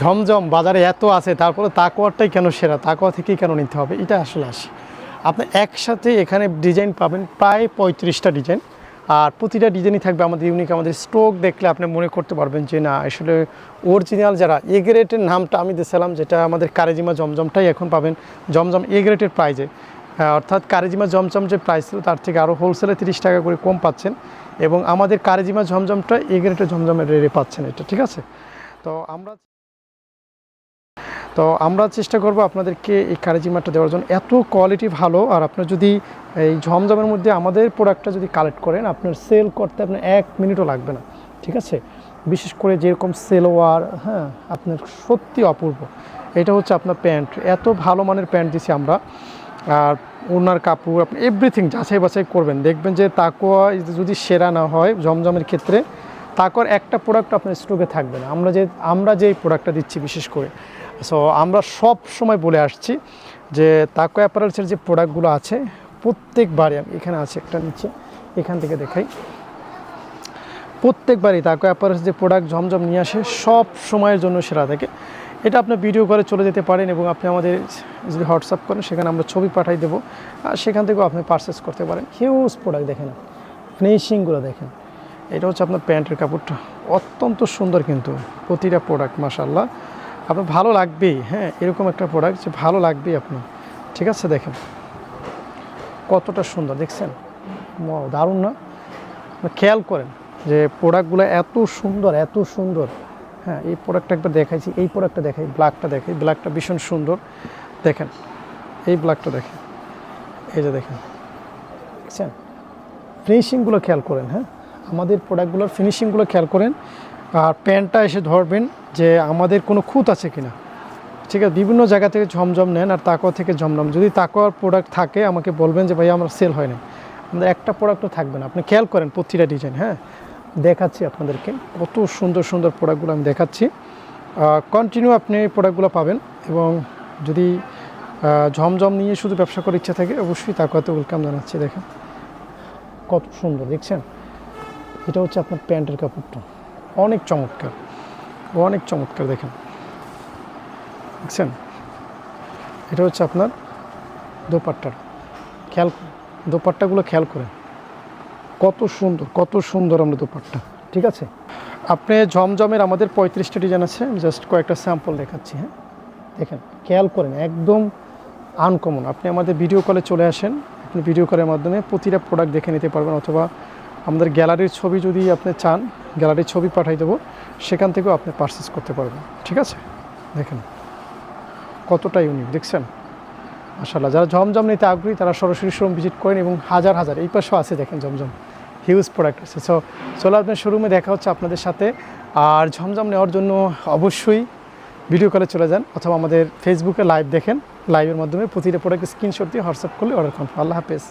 ঝমঝম বাজারে এত আছে, তারপরে তাকোয়ারটাই কেন সেরা? তাকোয়া থেকেই কেন নিতে হবে? এটা আসলে আসে। আপনি একসাথে এখানে ডিজাইন পাবেন প্রায় পঁয়ত্রিশটা ডিজাইন। আর প্রতিটা ডিজাইনই থাকবে আমাদের ইউনিক আমাদের স্ট্রোক দেখলে আপনি মনে করতে পারবেন যে না, আসলে অরিজিনাল যারা এ গ্রেটের নামটা আমি দিয়েছিলাম, যেটা আমাদের কারেজিমা জমজমটাই এখন পাবেন। জমজম এ। গ্রেটের প্রাইজে অর্থাৎ কারেজিমা জমজম যে প্রাইস ছিল, তার থেকে আরও হোলসেলে তিরিশ টাকা করে কম পাচ্ছেন। এবং আমাদের কারেজিমা জমজমটা এ গ্রেটের জমজমের রেটে পাচ্ছেন এটা, ঠিক আছে? তো আমরা তো আমরা চেষ্টা করব আপনাদেরকে এই কারেজিমাটা দেওয়ার জন্য। এত কোয়ালিটি ভালো, আর আপনার যদি এই ঝমঝমের মধ্যে আমাদের প্রোডাক্টটা যদি কালেক্ট করেন, আপনার সেল করতে আপনার এক মিনিটও লাগবে না, ঠিক আছে? বিশেষ করে যেরকম সেলোয়ার হ্যাঁ আপনার সত্যি অপূর্ব। এটা হচ্ছে আপনার প্যান্ট এত ভালো মানের প্যান্ট দিছি আমরা। আর ওনার কাপড়, আপনি এভরিথিং যাচাই বাছাই করবেন। দেখবেন যে তাকোয়া যদি সেরা না হয় জমজমের ক্ষেত্রে তাকর একটা প্রোডাক্ট আপনার স্টকে থাকবে না। আমরা যে আমরা যে প্রোডাক্টটা দিচ্ছি বিশেষ করে। সো আমরা সব সময় বলে আসছি যে তাকো অ্যাপারেলসের যে প্রোডাক্টগুলো আছে, প্রত্যেকবারই আমি, এখানে আছে একটা নিচে, এখান থেকে দেখাই। প্রত্যেকবারই তাকো অ্যাপারেলস যে প্রোডাক্ট জমজম নিয়ে আসে, সব সময়ের জন্য সেরা থাকে। এটা আপনি ভিডিও করে চলে যেতে পারেন এবং আপনি আমাদের যদি হোয়াটসঅ্যাপ করেন, সেখানে আমরা ছবি পাঠাই দেবো। আর সেখান থেকেও আপনি পারচেস করতে পারেন। হিউজ প্রোডাক্ট দেখেন ফিনিশিংগুলো দেখেন। এটা হচ্ছে আপনার প্যান্টের কাপড়টা। অত্যন্ত সুন্দর কিন্তু প্রতিটা প্রোডাক্ট মাসাল্লাহ আপনার ভালো লাগবেই হ্যাঁ এরকম একটা প্রোডাক্ট যে ভালো লাগবেই আপনার। ঠিক আছে, দেখেন। কতটা সুন্দর, দেখছেন? দারুণ না? খেয়াল করেন যে প্রোডাক্টগুলো এত সুন্দর এত সুন্দর। হ্যাঁ এই প্রোডাক্টটা একবার দেখাইছি, এই প্রোডাক্টটা দেখাই ব্ল্যাকটা দেখাই। ব্ল্যাকটা ভীষণ সুন্দর। দেখেন, এই ব্ল্যাকটা দেখেন। এই যে দেখেন। দেখছেন? ফিনিশিংগুলো খেয়াল করেন হ্যাঁ। আমাদের প্রোডাক্টগুলোর ফিনিশিংগুলো খেয়াল করেন আর প্যান্টটা এসে ধরবেন যে আমাদের কোনো খুঁত আছে কিনা। ঠিক আছে, বিভিন্ন জায়গা থেকে ঝমঝম নেন আর তাকোয়া থেকে ঝমঝম। যদি তাকোয়ার প্রোডাক্ট থাকে, আমাকে বলবেন যে, ভাই, আমার সেল হয় না আমাদের একটা প্রোডাক্টও থাকবে না। আপনি খেয়াল করেন প্রতিটা ডিজাইন হ্যাঁ? দেখাচ্ছি আপনাদেরকে। কত সুন্দর সুন্দর প্রোডাক্টগুলো আমি দেখাচ্ছি। কন্টিনিউ আপনি এই প্রোডাক্টগুলো পাবেন এবং যদি ঝমঝম নিয়ে শুধু ব্যবসা করার ইচ্ছা থাকে, অবশ্যই তাকোয়াতে ওয়েলকাম জানাচ্ছি। দেখেন, কত সুন্দর, দেখছেন? এটা হচ্ছে আপনার প্যান্টের কাপড়টা। অনেক চমৎকার। অনেক চমৎকার, দেখেন। দেখছেন? এটা হচ্ছে আপনার দোপাট্টার। খেয়াল দোপাট্টাগুলো খেয়াল করেন। কত সুন্দর কত সুন্দর আমরা দোপাট্টা, ঠিক আছে? আপনি জমজমের আমাদের পঁয়ত্রিশটা ডিজাইন আছে, জাস্ট কয়েকটা স্যাম্পল দেখাচ্ছি হ্যাঁ? দেখেন, খেয়াল করেন, একদম আনকমন আপনি আমাদের ভিডিও কলে চলে আসেন, আপনি ভিডিও কলের মাধ্যমে প্রতিটা প্রোডাক্ট দেখে নিতে পারবেন, অথবা আমাদের গ্যালারির ছবি যদি আপনি চান, গ্যালারির ছবি পাঠাই দেবো, সেখান থেকেও আপনি পারচেস করতে পারবেন। ঠিক আছে? দেখেন, কতটা ইউনিক দেখছেন? মাসাল্লাহ যারা জমজম নিতে আগ্রহী, তারা সরাসরি শোরুম ভিজিট করেন এবং হাজার হাজার, এই পাশেও আছে, দেখেন জমজম। হিউজ প্রোডাক্ট আছে। সো চলো আপনার শোরুমে দেখা হচ্ছে আপনাদের সাথে। আর ঝমঝম নেওয়ার জন্য অবশ্যই ভিডিও কলে চলে যান, অথবা আমাদের ফেসবুকে লাইভ দেখেন। লাইভের মাধ্যমে প্রতিটা প্রোডাক্ট স্ক্রিনশট দিয়ে হোয়াটসঅ্যাপ করলে অর্ডার কনফার্ম আল্লাহ হাফেজ।